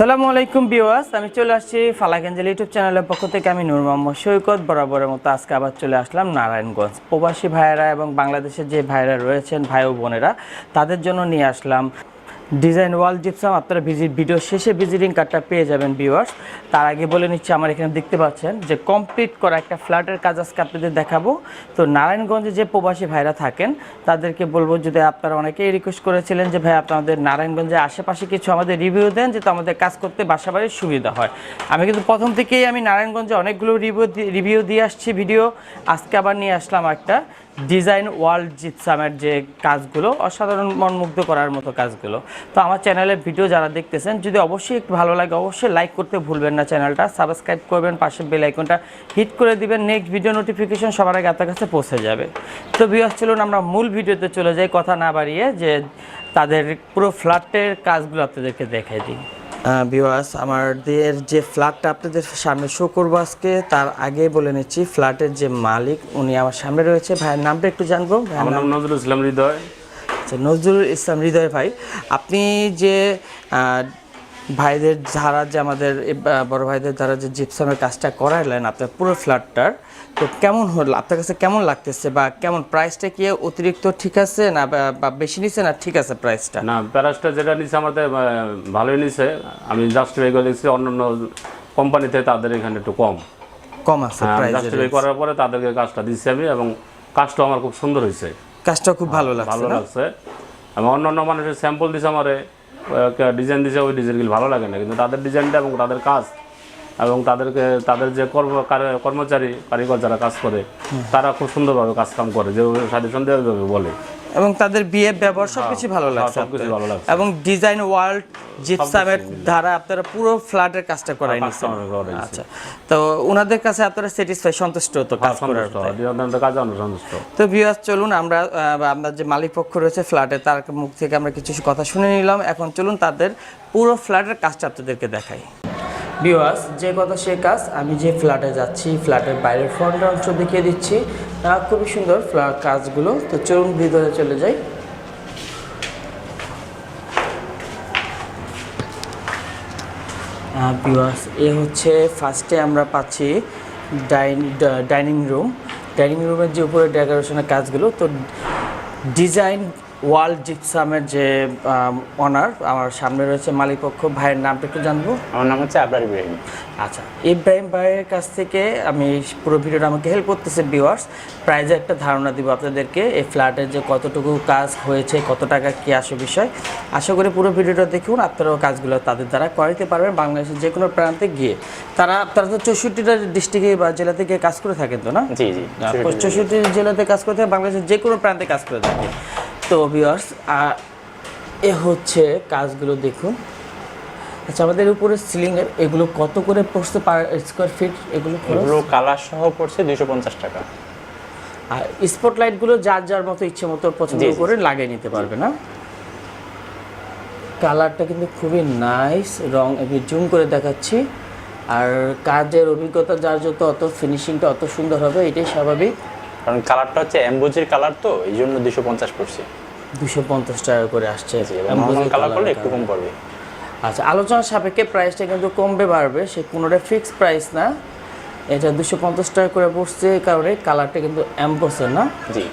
আসসালামু আলাইকুম বিওয়াস আমি চলে আসছি ফালাকেঞ্জেল ইউটিউব চ্যানেলের পক্ষ থেকে। আমি নূর মোহাম্মদ সৈকত, বরাবরের মতো আজকে আবার চলে আসলাম নারায়ণগঞ্জ। প্রবাসী ভাইয়েরা এবং বাংলাদেশের যে ভাইয়েরা রয়েছেন ভাই ও বোনেরা, তাদের জন্য নিয়ে আসলাম ডিজাইন ওয়াল জিপসাম, আপনারা ভিজিট ভিডিও শেষে ভিজিটিং কার্ডটা পেয়ে যাবেন ভিউয়ার্স তার আগে বলে নিচ্ছি, আমার এখানে দেখতে পাচ্ছেন যে কমপ্লিট করা একটা ফ্ল্যাটের কাজ আজকে আপনাদের দেখাবো। তো নারায়ণগঞ্জে যে প্রবাসী ভাইরা থাকেন, তাদেরকে বলব, যদি আপনারা অনেকেই রিকোয়েস্ট করেছিলেন যে, ভাই, আপনাদের নারায়ণগঞ্জে আশেপাশে কিছু আমাদের রিভিউ দেন যাতে আমাদের কাজ করতে বাসা বাড়ির সুবিধা হয়। আমি কিন্তু প্রথম থেকেই আমি নারায়ণগঞ্জে অনেকগুলো রিভিউ রিভিউ দিয়ে আসছি ভিডিও আজকে আবার নিয়ে আসলাম একটা। ডিজাইন ওয়ার্ল্ড জিপসামের যে কাজগুলো, অসাধারণ মনমুগ্ধ করার মতো কাজগুলো। তো আমার চ্যানেলের ভিডিও যারা দেখতেছেন, যদি অবশ্যই একটু ভালো লাগে, অবশ্যই লাইক করতে ভুলবেন না চ্যানেলটা। সাবস্ক্রাইব করবেন পাশের বেল আইকনটা হিট করে দিবেন নেক্সট ভিডিও নোটিফিকেশন সবার আগে আপনার কাছে পৌঁছে যাবে। তো বিয়াস চলুন আমরা মূল ভিডিওতে চলে যাই, কথা না বাড়িয়ে যে তাদের পুরো ফ্ল্যাটের কাজগুলো আপনাদেরকে দেখাই দিই। বিওয়াস আমাদের যে ফ্ল্যাটটা আপনাদের সামনে শো করব আজকে তার আগে বলে নিচ্ছি ফ্ল্যাটের যে মালিক উনি আমার সামনে রয়েছে। ভাইয়ের নামটা একটু জানব? আমার নাম নজরুল ইসলাম হৃদয়। আচ্ছা নজরুল ইসলাম হৃদয় ভাই আপনি যে ভাইদের ধারা যে আমাদের বড় ভাইদের ধারা যে জিপসামের কাজটা করাইলেন আপনার পুরো ফ্ল্যাটটার তো কেমন হলো? আপনার কাছে কেমন লাগতেছে? বা কেমন প্রাইসটা কি অতিরিক্ত ঠিক আছে না বা- বেশি নিচ্ছে না ঠিক আছে প্রাইসটা না প্যারাসটা যেটা নিছে আমাদের ভালোই নিছে। আমি জাস্টিফাই করে দেখছি অন্যান্য কোম্পানিতে তাদের এখানে একটু কম। কম আছে প্রাইস জাস্টিফাই করার পরে তাদেরকে কাজটা দিচ্ছি আমি এবং কাজটা আমার খুব সুন্দর হয়েছে কাজটা খুব ভালো লাগছে ভালো লাগছে। এবং অন্যান্য মানুষের স্যাম্পল দিছে আমারে ডিজাইন দিছে ওই ডিজাইনগুলো ভালো লাগে না কিন্তু তাদের ডিজাইনটা এবং তাদের কাজ এবং তাদেরকে তাদের যে কর্ম কার- কর্মচারী কারিগর যারা কাজ করে তারা খুব সুন্দরভাবে কাজ কাম করে যেভাবে সাজেশন দেওয়া ওইভাবে বলে। এবং তাদের বিয়ে ব্যবহার সবকিছু ভালো লাগছে সব কিছু ভালো লাগছে। এবং ডিজাইন ওয়ার্ল্ড জিপসামের ধারা আপনারা পুরো ফ্ল্যাটের কাজটা করাই নিচ্ছেন করে দিছে। আচ্ছা তো ওনাদের কাছে আপনারা স্যাটিসফাই সন্তুষ্ট তো কাজ করার কাজে সন্তুষ্ট। তো ভিউয়ার্স চলুন আমরা আমরা যে মালিক পক্ষ রয়েছে ফ্ল্যাটে তার মুখ থেকে আমরা কিছু কথা শুনে নিলাম। এখন চলুন তাদের পুরো ফ্ল্যাটের কাজটা আপনাদেরকে দেখাই। ভিউয়ার্স যে কথা সে কাজ, আমি যে ফ্ল্যাটে যাচ্ছি ফ্ল্যাটের বাইরের ফ্রন্ট অংশ দেখিয়ে দিচ্ছি। খুবই সুন্দর ফ্ল্যাট কাজগুলো। তো চলুন ভিতরে চলে যাই। ভিউয়ার্স এ হচ্ছে ফার্স্টে আমরা পাচ্ছি ডাইনিং রুম ডাইনিং রুমের যে উপরে ডেকোরেশনের কাজগুলো, তো ডিজাইন ওয়াল জিপসামের যে অনার আমার সামনে রয়েছে মালিকপক্ষ ভাইয়ের নামটা একটু জানব? আমার নাম হচ্ছে আবরার ইব্রাহিম। আচ্ছা ইব্রাহিম ভাইয়ের কাছ থেকে আমি পুরো ভিডিওটা আমাকে হেল্প করতেছে ভিউয়ার্স প্রাইজে একটা ধারণা দিব আপনাদেরকে এই ফ্ল্যাটের যে কতটুকু কাজ হয়েছে কত টাকা কী আসে বিষয়। আশা করি পুরো ভিডিওটা দেখুন আপনারাও কাজগুলো তাদের দ্বারা করাইতে পারবেন বাংলাদেশের যে কোনো প্রান্তে গিয়ে। তারা তারা তো চৌষট্টিটা ডিস্ট্রিক্টে বা জেলা থেকে কাজ করে থাকেন তো না? জি জি চৌষট্টি জেলাতে কাজ করে থাকে বাংলাদেশের যে কোনো প্রান্তে কাজ করে থাকে তো ভিউয়ার্স এ হচ্ছে কাজগুলো দেখুন। আচ্ছা আমাদের উপরে সিলিং এর এগুলো কত করে পড়ছে পার স্কোয়ার ফিট এগুলো? এগুলো কালার সহ পড়ছে দুইশো পঞ্চাশ টাকা। আর স্পট লাইটগুলো যার যার মতো ইচ্ছে মতো পছন্দ। করে লাগিয়ে নিতে পারবে না? কালারটা কিন্তু খুবই নাইস রং আমি জুম করে দেখাচ্ছি। আর কাজের অভিজ্ঞতা যার যত অত ফিনিশিংটা অত সুন্দর হবে এটাই স্বাভাবিক। কারণ কালারটা হচ্ছে অ্যাম্বোজির কালার তো এই জন্য দুইশো পঞ্চাশ পড়ছে। দুশো পঞ্চাশ টাকা করে আসছে। কালার করলে একটু কম পড়বে। আচ্ছা আলোচনার সাপেক্ষে প্রাইসটা কিন্তু কমবে বাড়বে। সে কোনোটা ফিক্সড প্রাইস না। এটা দুশো পঞ্চাশ টাকা করে পড়ছে এই কারণে কালারটা কিন্তু অ্যাম্বোসের না। জি।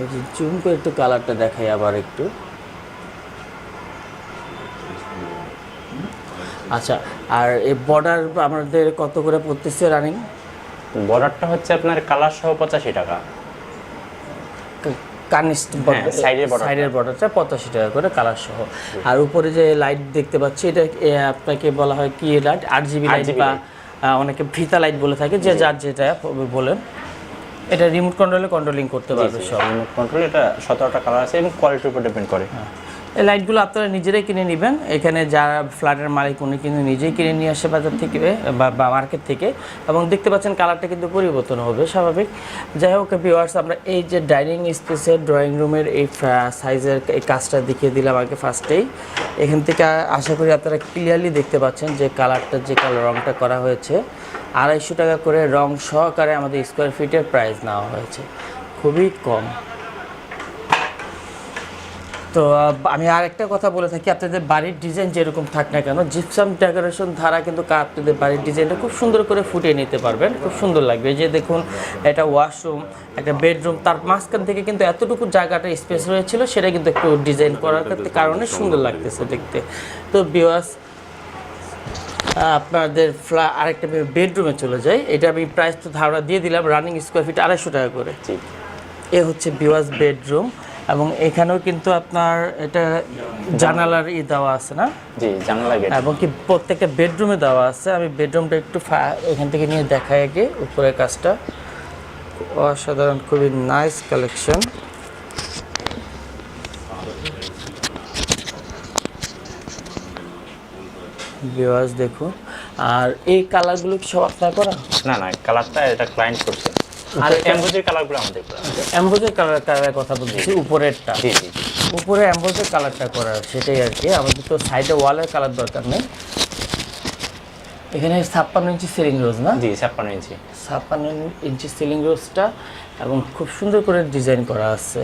এই যে জুম করে একটু কালারটা দেখাই আবার একটু। আচ্ছা আর এই বর্ডার আমাদের কত করে পড়তেছে রানিং বর্ডারটা হচ্ছে আপনার কালার সহ পঁচাশি টাকা। কানিস্ট হ্যাঁ, সাইডের বর্ডারটা। পঁচাশি টাকা করে কালার সহ। আর উপরে যে লাইট দেখতে পাচ্ছি এটা আপনাকে বলা হয় কি লাইট আট জিবি লাইট বা অনেকে ভিতা লাইট বলে থাকে যে যার যেটা বলেন। এটা রিমোট কন্ট্রোলে কন্ট্রোলিং করতে পারবে সব। কন্ট্রোল এটা সতেরোটা কালার আছে এবং কোয়ালিটির উপর ডিপেন্ড করে। এই লাইটগুলো আপনারা নিজেরাই কিনে নেবেন। এখানে যারা ফ্ল্যাটের মালিক, উনি কিন্তু নিজেই কিনে নিয়ে আসে বাজার থেকে, বা মার্কেট থেকে। এবং দেখতে পাচ্ছেন কালারটা কিন্তু পরিবর্তন হবে, স্বাভাবিক। যাই হোক ভিওয়ার্স আমরা এই যে ডাইনিং স্পেসের ড্রয়িং রুমের এই সাইজের এই কাজটা দেখিয়ে দিলাম আগে ফার্স্টেই এখান থেকে আশা করি আপনারা ক্লিয়ারলি দেখতে পাচ্ছেন যে কালারটা যে কালার রংটা করা হয়েছে। আড়াইশো টাকা করে রং সহকারে আমাদের স্কোয়ার ফিটের প্রাইস নেওয়া হয়েছে। খুবই কম। তো আমি আরেকটা কথা বলে থাকি আপনাদের বাড়ির ডিজাইন যেরকম থাক না কেন জিপসাম ডেকোরেশন ধারা কিন্তু আপনাদের বাড়ির ডিজাইনটা খুব সুন্দর করে ফুটিয়ে নিতে পারবেন খুব সুন্দর লাগবে। যে দেখুন এটা ওয়াশরুম একটা বেডরুম তার মাঝখান থেকে কিন্তু এতটুকু জায়গাটা স্পেস রয়েছিল সেটা কিন্তু একটু ডিজাইন করার কারণে সুন্দর লাগতেছে দেখতে। তো বিওয়াস আপনাদের ফ্লা আরেকটা বেডরুমে চলে যাই এটা আমি প্রাইস তো ধারণা দিয়ে দিলাম রানিং স্কোয়ার ফিট আড়াইশো টাকা করে। এ হচ্ছে বিওয়াস বেডরুম এবং এখানেও কিন্তু আপনার এটা জানালার ই দেওয়া আছে না? জি জানালা গেট এবং কি প্রত্যেকটা বেডরুমে দেওয়া আছে। আমি বেডরুমটা একটু এখান থেকে নিয়ে দেখাই আগে উপরের কাজটা। অসাধারণ খুবই নাইস কালেকশন বিওয়াস দেখুন। আর এই কালারগুলো কি সব আপনার করা? না না কালারটা এটা ক্লায়েন্ট করছে। আর এমব্রয়ডারি কালারগুলো আমাদের করা অ্যাম্বোজের কালার কালারের কথা বলছি উপরেরটা। জি জি উপরে অ্যাম্বোজের কালারটা করার সেটাই আর কি। আমাদের তো সাইডে ওয়ালের কালার দরকার নেই। এখানে ছাপ্পান্ন ইঞ্চি সিলিং রোজ না? জি ছাপ্পান্ন ইঞ্চি। ছাপ্পান্ন ইঞ্চি সিলিং রোজটা এবং খুব সুন্দর করে ডিজাইন করা আছে।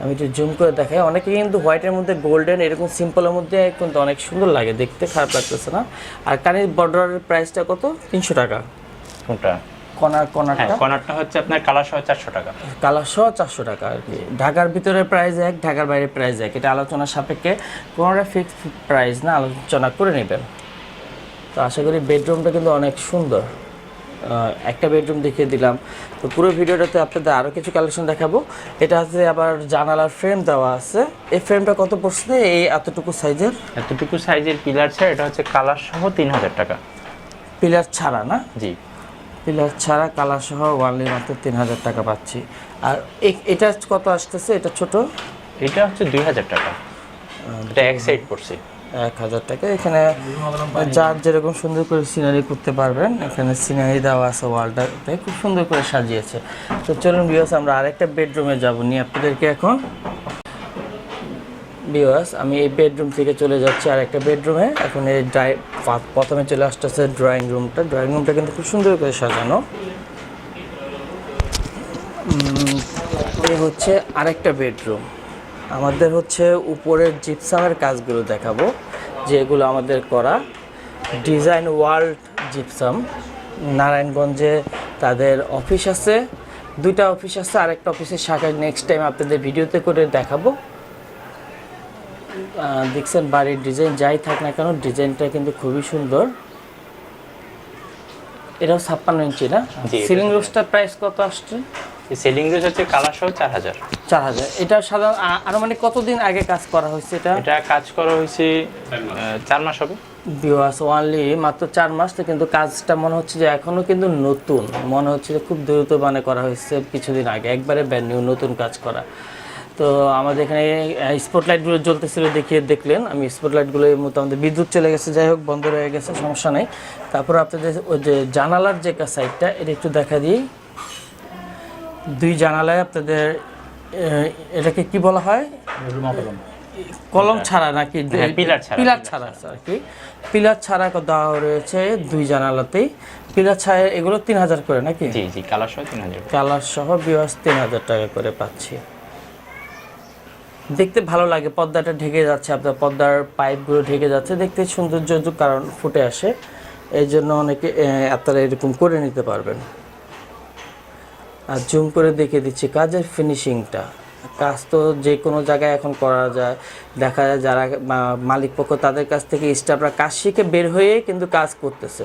আমি একটু জুম করে দেখাই। অনেকে কিন্তু হোয়াইটের মধ্যে গোল্ডেন এরকম সিম্পলের মধ্যে কিন্তু অনেক সুন্দর লাগে। দেখতে খারাপ লাগতেছে না। আর কানের বর্ডারের প্রাইসটা কত? তিনশো টাকা। কোনটা? কনার হ্যাঁ কনারটা কর্নারটা হচ্ছে আপনার কালার সহ চারশো টাকা। কালার সহ চারশো টাকা আর কি। ঢাকার ভিতরে প্রাইস এক ঢাকার বাইরে প্রাইস এক। এটা আলোচনার সাপেক্ষে কোনোটা ফিক্স প্রাইস না আলোচনা করে নেবেন। তো আশা করি বেডরুমটা কিন্তু অনেক সুন্দর। একটা বেডরুম দেখিয়ে দিলাম। তো পুরো ভিডিওটাতে আপনাদের আরও কিছু কালেকশন দেখাবো। এটা হচ্ছে আবার জানালার ফ্রেম দেওয়া আছে। এই ফ্রেমটা কত পড়ছে? এই এতটুকু সাইজের এতটুকু সাইজের পিলার ছাড়া এটা হচ্ছে কালার সহ তিন হাজার টাকা। পিলার ছাড়া না? জি। পিলার ছাড়া কালার সহ ওয়ানলি মাত্র তিন হাজার টাকা পাচ্ছি। আর এটা কত আসতেছে? এটা ছোট? এটা হচ্ছে দুই হাজার টাকা এটা এক সাইড পড়ছে। এক হাজার টাকা। এখানে যার যেরকম সুন্দর করে সিনারি করতে পারবেন এখানে সিনারি দেওয়া আছে ওয়ালটাতে। খুব সুন্দর করে সাজিয়েছে। তো চলুন বিওস আমরা আরেকটা বেডরুমে যাব। নিয়ে আপনাদেরকে এখন বিওয়াস আমি এই বেডরুম থেকে চলে যাচ্ছি আর একটা বেডরুমে এখন এই ড্রাই প্রথমে চলে আসতেছে ড্রয়িং রুমটা ড্রয়িং রুমটা কিন্তু খুব সুন্দর করে সাজানো। এই হচ্ছে আরেকটা বেডরুম আমাদের হচ্ছে উপরের জিপসামের কাজগুলো দেখাবো, যেগুলো আমাদের করা। Design world gypsum. নারায়ণগঞ্জে তাদের অফিস আছে। দুইটা অফিস আছে, আরেকটা অফিসের শাখায় নেক্সট টাইম আপনাদের ভিডিওতে করে দেখাবো। দেখছেন বাড়ির ডিজাইন যাই থাক না কেন ডিজাইনটা কিন্তু খুবই সুন্দর। এটাও ছাপ্পান্ন ইঞ্চি না? এটা সিলিং রোস্টার প্রাইস কত আসছে? সেলিং রেজ হচ্ছে কালার সহ চার হাজার। চার হাজার। এটা সাধারণ আনুমানিক কতদিন আগে কাজ করা হয়েছে এটা? এটা কাজ করা হয়েছে চার মাস। হবে। বিওয়াস ওয়ানলি মাত্র চার মাস তো কিন্তু কাজটা মনে হচ্ছে যে এখনও কিন্তু নতুন। মনে হচ্ছে যে খুব দ্রুত মানে করা হয়েছে কিছুদিন আগে একবারে ব্যান্ড নিউ নতুন কাজ করা। তো আমাদের এখানে স্পটলাইটগুলো জ্বলতেছিল দেখিয়ে দেখলেন। আমি স্পটলাইটগুলো এই মতো আমাদের বিদ্যুৎ চলে গেছে। যাই হোক বন্ধ হয়ে গেছে সমস্যা নেই। তারপর আপনাদের ওই যে জানালার যে সাইডটা এটা একটু দেখা দিই। দুই জানালায় আপনাদের এটাকে কি বলা হয়? কলম ছাড়া নাকি? হ্যাঁ, পিলার ছাড়া, পিলার ছাড়া আর কি পিলার ছাড়া দেওয়া রয়েছে দুই জানালাতেই। পিলার ছাড়া এগুলো তিন হাজার করে নাকি? জি জি কালার সহ তিন হাজার কালার সহ বিওয়াস তিন হাজার টাকা করে পাচ্ছি। দেখতে ভালো লাগে পর্দাটা ঢেকে যাচ্ছে, আপনার পর্দার পাইপগুলো ঢেকে যাচ্ছে, দেখতে সৌন্দর্য কারণ ফুটে আসে। এই জন্য অনেকে আপনারা এরকম করে নিতে পারবেন। আর জুম করে দেখিয়ে দিচ্ছি, কাজের ফিনিশিংটা। কাজ তো যে কোনো জায়গায় এখন করা যায়। দেখা যায় যারা মা- মালিক পক্ষ, তাদের কাছ থেকে স্টাফরা কাজ শিখে বের হয়ে কিন্তু কাজ করতেছে।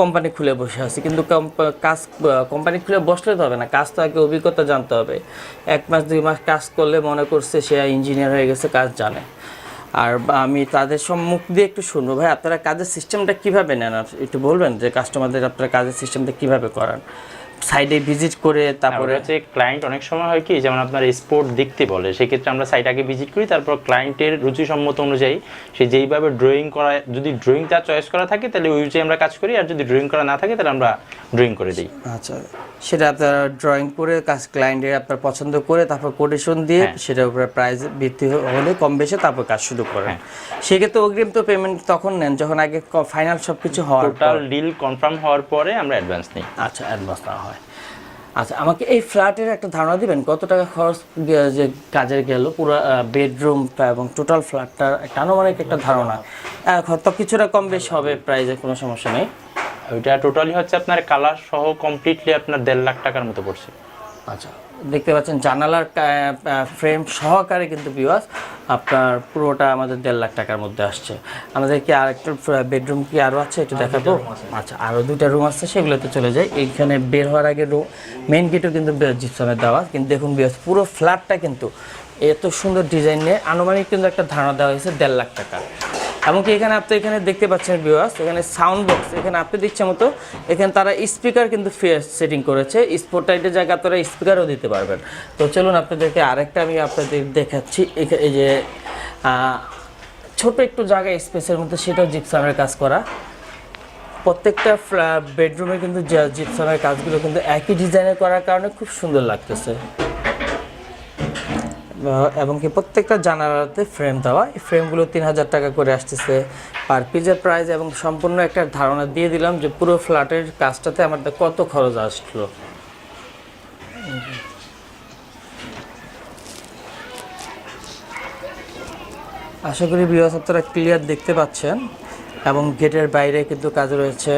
কোম্পানি খুলে বসে আছি। কিন্তু কাজ কোম্পানি খুলে বসলে তো হবে না, কাজ তো আগে অভিজ্ঞতা জানতে হবে। এক মাস, দুই মাস কাজ করলে মনে করছে সে ইঞ্জিনিয়ার হয়ে গেছে, কাজ জানে। আর আমি তাদের সম্মুখ দিয়ে একটু শুনব। ভাই, আপনারা কাজের সিস্টেমটা কীভাবে নেন? একটু বলবেন যে কাস্টমারদের আপনারা কাজের সিস্টেমটা কীভাবে করান? সাইডে ভিজিট করে তারপরে তারপরে হচ্ছে ক্লায়েন্ট অনেক সময় হয় কি যেমন আপনার স্পোর্ট দেখতে বলে সেক্ষেত্রে আমরা সাইট আগে ভিজিট করি তারপর ক্লায়েন্টের রুচিসম্মত অনুযায়ী সে যেইভাবে ড্রয়িং করা যদি ড্রয়িং তার চয়েস করা থাকে তাহলে ওই অনুযায়ী আমরা কাজ করি আর যদি ড্রয়িং করা না থাকে তাহলে আমরা ড্রয়িং করে দিই আচ্ছা সেটা আপনার ড্রয়িং করে কাজ ক্লায়েন্টের আপনার পছন্দ করে তারপর কোটেশন দিয়ে হ্যাঁ। সেটার উপরে প্রাইস ভিত্তি হলে কম বেশি তারপর কাজ শুরু করেন হ্যাঁ। সেক্ষেত্রে অগ্রিম তো পেমেন্ট তখন নেন যখন আগে ফাইনাল সব কিছু হওয়ার টোটাল। ডিল কনফার্ম হওয়ার পরে আমরা অ্যাডভান্স নিই আচ্ছা অ্যাডভান্স না হয় আচ্ছা আমাকে এই ফ্ল্যাটের একটা ধারণা দিবেন, কত টাকা খরচ যে কাজের গেল, পুরো বেডরুম এবং টোটাল ফ্ল্যাটটার একটা আনুমানিক একটা ধারণা। তো কিছুটা কম বেশি হবে প্রাইজে কোনো সমস্যা নেই। ওইটা টোটালি হচ্ছে আপনার কালার সহ কমপ্লিটলি আপনার দেড় লাখ টাকার মতো পড়ছে। আচ্ছা। দেখতে পাচ্ছেন জানালার ফ্রেম সহকারে কিন্তু বিওয়াস আপনার পুরোটা আমাদের দেড় লাখ টাকার মধ্যে আসছে। আমাদের কি আর একটা বেডরুম কি আরও আছে? একটু দেখাবো? আচ্ছা আরও দুইটা রুম আছে সেগুলোতে চলে যাই। এইখানে বের হওয়ার আগে রুম মেন গেটও কিন্তু জিপসামের দেওয়া কিন্তু দেখুন বিওয়াস পুরো ফ্ল্যাটটা কিন্তু এত সুন্দর ডিজাইন নিয়ে আনুমানিক কিন্তু একটা ধারণা দেওয়া হয়েছে দেড় লাখ টাকা। এমনকি এখানে আপনি এখানে দেখতে পাচ্ছেন ভিউয়ার্স এখানে সাউন্ড বক্স এখানে আপনি দিচ্ছে মতো, এখানে তারা স্পিকার কিন্তু সেটিং করেছে। স্পোর্টাইটের জায়গা আপনারা স্পিকারও দিতে পারবেন। তো চলুন আপনাদেরকে আরেকটা আমি আপনাদের দেখাচ্ছি। এই যে ছোট একটু জায়গা স্পেসের মধ্যে সেটাও জিপসামের কাজ করা। প্রত্যেকটা বেডরুমে কিন্তু জিপসামের কাজগুলো কিন্তু একই ডিজাইনের করার কারণে খুব সুন্দর লাগতেছে। এবং কি প্রত্যেকটা জানালাতে ফ্রেম দেওয়া। এই ফ্রেমগুলো তিন হাজার টাকা করে আসতেছে পার পিজের প্রাইস এবং সম্পূর্ণ একটা ধারণা দিয়ে দিলাম যে পুরো ফ্ল্যাটের কাজটাতে আমাদের কত খরচ আসলো। আশা করি আপনারা ক্লিয়ার দেখতে পাচ্ছেন এবং গেটের বাইরে কিন্তু কাজ রয়েছে।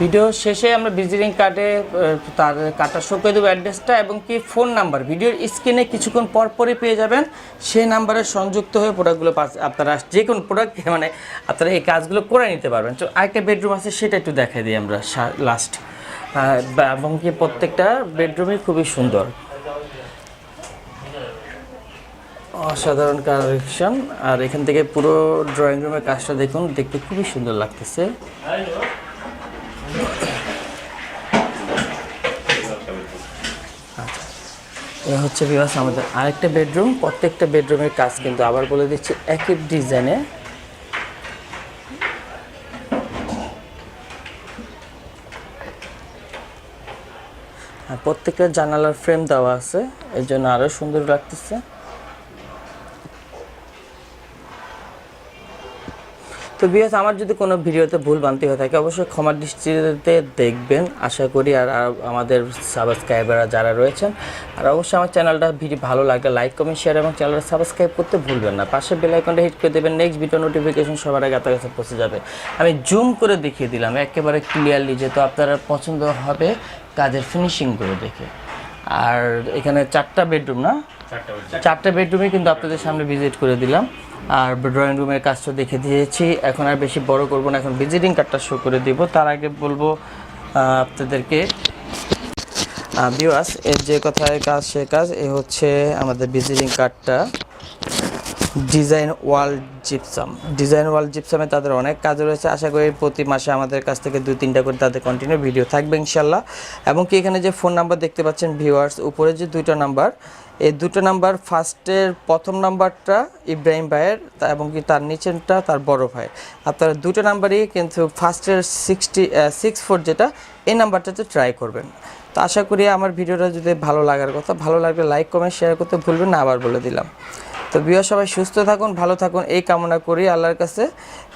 ভিডিও শেষে আমরা ভিজিটিং কার্ডে তার কার্ডটা শো করে দেবো অ্যাড্রেসটা এবং কি ফোন নাম্বার ভিডিওর স্ক্রিনে কিছুক্ষণ পর পরই পেয়ে যাবেন। সেই নাম্বারে সংযুক্ত হয়ে প্রোডাক্টগুলো আপনারা যে কোনো প্রোডাক্ট মানে আপনারা এই কাজগুলো করে নিতে পারবেন। তো আরেকটা বেডরুম আছে, সেটা একটু দেখাই দিই আমরা লাস্ট এবং কি প্রত্যেকটা বেডরুমই খুবই সুন্দর। অসাধারণ কালেকশন আর এখান থেকে পুরো ড্রয়িং রুমের কাজটা দেখুন, দেখতে খুবই সুন্দর লাগতেছে। এ হচ্ছে বিবাস আমাদের আরেকটা বেডরুম প্রত্যেকটা বেডরুমের কাজ কিন্তু আবার বলে দিচ্ছি, একই ডিজাইনে প্রত্যেকটা জানালার ফ্রেম দেওয়া আছে, এর জন্য আরও সুন্দর লাগতেছে। তো বিয়াস আমার যদি কোনো ভিডিওতে ভুল বানতে হয়ে থাকে, অবশ্যই ক্ষমার দৃষ্টিতে দেখবেন, আশা করি, আর আমাদের সাবস্ক্রাইবাররা যারা রয়েছেন, আর অবশ্যই আমার চ্যানেলটা ভিডিও ভালো লাগলে লাইক কমেন্ট শেয়ার এবং চ্যানেলটা সাবস্ক্রাইব করতে ভুলবেন না। পাশে বেল আইকনটা হিট করে দেবেন নেক্সট ভিডিও নোটিফিকেশন সবার আগে আপনার কাছে পৌঁছে যাবে। আমি জুম করে দেখিয়ে দিলাম, একেবারে ক্লিয়ারলি যেহেতু আপনারা পছন্দ হবে, কাজের ফিনিশিংগুলো দেখে। আর এখানে চারটা বেডরুম না? চারটা বেডরুমে। কিন্তু আপনাদের সামনে ভিজিট করে দিলাম। আর ড্রয়িং রুমের কাজটা দেখে দিয়েছি। এখন আর বেশি বড় করব না, এখন ভিজিটিং কার্ডটা শো করে দিব। তার আগে বলব আপনাদেরকে বিওয়াস এর যে কথায় কাজ, সে কাজ, এ হচ্ছে আমাদের ভিজিটিং কার্ডটা design wall gypsum. Design wall জিপসামে তাদের অনেক কাজ রয়েছে। আশা করি প্রতি মাসে আমাদের কাছ থেকে দুই, তিনটা করে তাদের কন্টিনিউ ভিডিও থাকবে ইনশাল্লাহ। এবং কি এখানে যে ফোন নাম্বার দেখতে পাচ্ছেন ভিউয়ার্স উপরে যে দুটো নাম্বার এই দুটো নাম্বার ফার্স্টের প্রথম নাম্বারটা ইব্রাহিম ভাইয়ের এবং কি তার নিচেরটা তার বড় ভাই। আপনারা দুটো নাম্বারই কিন্তু ফার্স্টের সিক্সটি সিক্স ফোর যেটা, এই নাম্বারটাতে ট্রাই করবেন। তো আশা করি আমার ভিডিওটা যদি ভালো লাগার কথা, ভালো লাগলে লাইক কমেন্ট শেয়ার করতে ভুলবেন না, আবার বলে দিলাম। তো বিয়ে সবাই সুস্থ থাকুন, ভালো থাকুন, এই কামনা করি আল্লাহর কাছে।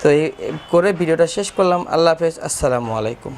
তো এই করে ভিডিওটা শেষ করলাম। আল্লাহ হাফেজ। আসসালামু আলাইকুম।